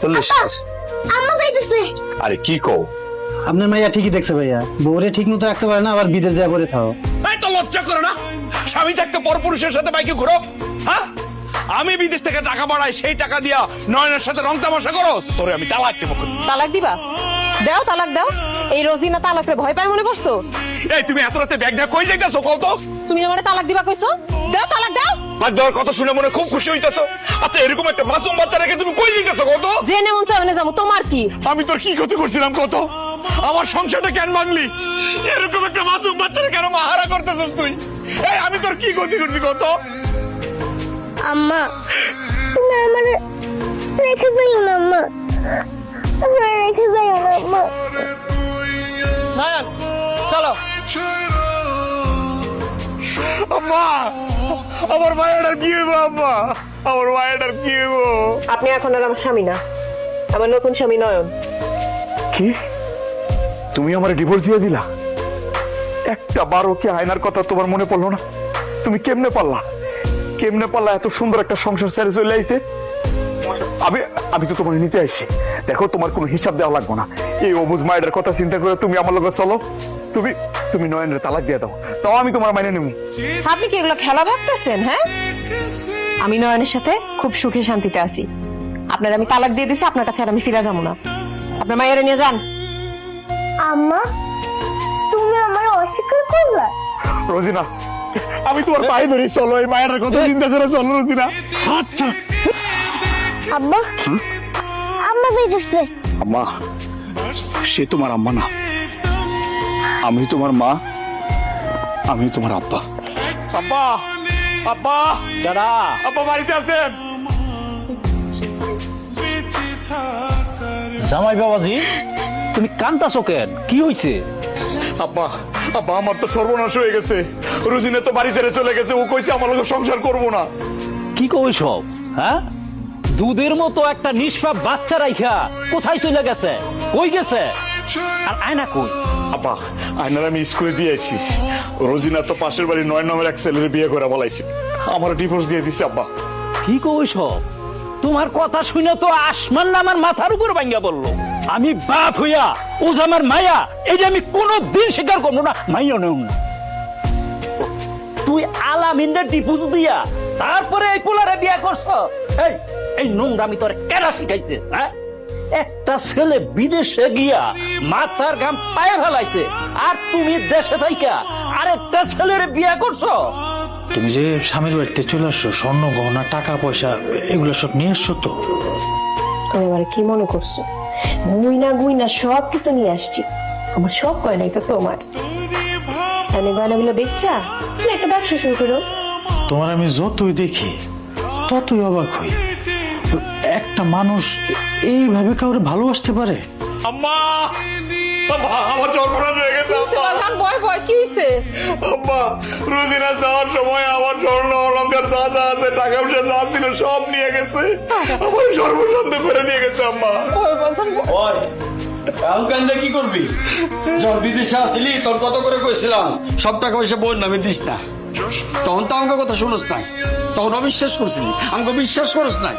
চল্লিশ আম্মা যাইতেছে। আরে কি কও? আপনার মাইয়া ঠিকই দেখছে ভাইয়া। বউরে ঠিক মতো রাখতে পারে না আবার বিদেশ যা করে থাও এই তো লজ্জা করে না? স্বামী থাকতে পরপুরুষের সাথে বাইকে ঘুরো হ্যাঁ? আমি বিদেশ থেকে টাকা বাড়াই সেই টাকা দিয়া নয়নের সাথে রং তামাশা করো তোরে আমি তালাক দেবো। তালাক দিবা? দাও তালাক দাও। এই রোজিনা তালাকরে ভয় পায় মনে করছ? এই তুমি এত রাতে ব্যাগ কই যাইতাছো তো? তুমি আমারে তালাক দিবা কইছো? লাগ দেওয়ার কথা শুনে মনে খুব খুশি হইতাছো। আচ্ছা এরকম একটা মাসুম বাচ্চা রেখে তুমি কই যাইতাছো কত? জেনে মন চাওনে যাব। তোমার কি? আমি তোর কি ক্ষতি করছিলাম কত? আমার সংসারটা কেন ভাঙলি? এরকম একটা মাসুম বাচ্চারা কেন মাহারা করতেছিস তুই? এই আমি তোর কি ক্ষতি করছি কত? আম্মা তুমি আমারে রেখে যাইও না আম্মা। আমার রেখে যাইও না আম্মা। নয়ন চলো। আম্মা আমার মায়ের কি হইব আম্মা আমার মায়ের কি হইব? আপনি এখন আর আমার স্বামী না। আমার নতুন স্বামী নয়ন। কি? তুমি আমার ডিভোর্স দিয়ে দিলা? একটা বারো কি আয়নার কথা তোমার মনে পড়ল না? তুমি কেমনে পারলা? কেমনে পারলা এত সুন্দর একটা সংসার ছেড়ে চলে আইতে? আমি আমি তো তোমার নিতে আইছি। দেখো তোমার কোনো হিসাব দেওয়া লাগবে না। এই অবুজ মায়ের কথা চিন্তা করে তুমি আমার লগে চলো। তুমি তুমি নয়নের তালাক দিয়ে দাও। তাও আমি তোমার মাইনে নেব। আপনি কি এগুলো খেলা ভাবতেছেন হ্যাঁ? আমি নয়নের সাথে খুব সুখে শান্তিতে আছি। আপনার আমি তালাক দিয়ে দিছি আপনার কাছে আর আমি ফিরে যাব না। আপনার মায়েরা নিয়ে যান। আম্মা তুমি আমার অস্বীকার করলা? রোজিনা আমি তোমার পায়ে ধরি চলো এই মায়ের কথা চিন্তা করে চলো রোজিনা। আচ্ছা আব্বা আম্মা যাইতেছে আম্মা সে তোমার আম্মা না। আমি তোমার মা আমি তোমার আব্বা। আব্বা আব্বা। দাদা। আব্বা বাড়িতে আছেন? জামাই বাবাজি তুমি কান্তাছো কেন? কি হইছে? আব্বা আব্বা আমার তো সর্বনাশ হয়ে গেছে। রুজিনে তো বাড়ি ছেড়ে চলে গেছে ও কইছে আমার লোক সংসার করব না। কি কই সব হ্যাঁ? দুধের মতো একটা নিষ্পাপ বাচ্চা রাইখা কোথায় চলে গেছে? কই গেছে? আর আয়না কই? আব্বা আয়নার আমি স্কুলে দিয়ে আইছি। রোজিনা তো পাশের বাড়ি নয় নম্বর এক ছেলের বিয়ে করে বলাইছে। আমার ডিভোর্স দিয়ে দিছে আব্বা কি কই তোমার কথা শুনে তো আসমান আমার মাথার উপর ভাঙ্গা বলল আমি বাপ হইয়া, ও আমার মায়া এই যে আমি কোনো দিন স্বীকার করব না মাইয়া নেও না। তুই আলামিনদের ডিপুজ দিয়া, তারপরে এই পোলারে বিয়া করছ? এই এই নোংরামি তোর কেনা শিখাইছে হ্যাঁ? একটা ছেলে বিদেশে গিয়া মাথার ঘাম পায়ে ফেলাইছে। আর তুমি দেশে থাইকা। আরেকটা ছেলের বিয়া করছ। তুমি যে স্বামীর বাড়িতে চলে আসছো স্বর্ণ গহনা টাকা পয়সা এগুলো সব নিয়ে এসছো তো? তুমি আমার কি মনে করছ? গুইনা গুইনা সব কিছু নিয়ে আসছি। আমার সব গয়নাই তো তোমার। এনে গয়নাগুলো বেচা তুমি একটা ব্যবসা শুরু করো। তোমার আমি যতই দেখি ততই অবাক হই। একটা মানুষ এইভাবে কাউরে ভালোবাসতে পারে? আম্মা! আম্মা আমার সর্বনাশ হয়ে গেছে আম্মা। ভয় ভয় কি হয়েছে আম্মা রুজিনা যাওয়ার সময় আমার স্বর্ণ অলঙ্কার যা যা আছে টাকা পয়সা যা ছিল সব নিয়ে গেছে। আমার সর্বশান্ত করে দিয়ে গেছে আম্মা। ওই এখন কান্দে কি করবি? যখন বিদেশে আসিলি তোর কত করে কইছিলাম? সব টাকা পয়সা বোন নামে দিস না। তখন তো আমাকে কথা শুনোস নাই। তখন অবিশ্বাস করছিলি। আমাকে বিশ্বাস করিস নাই।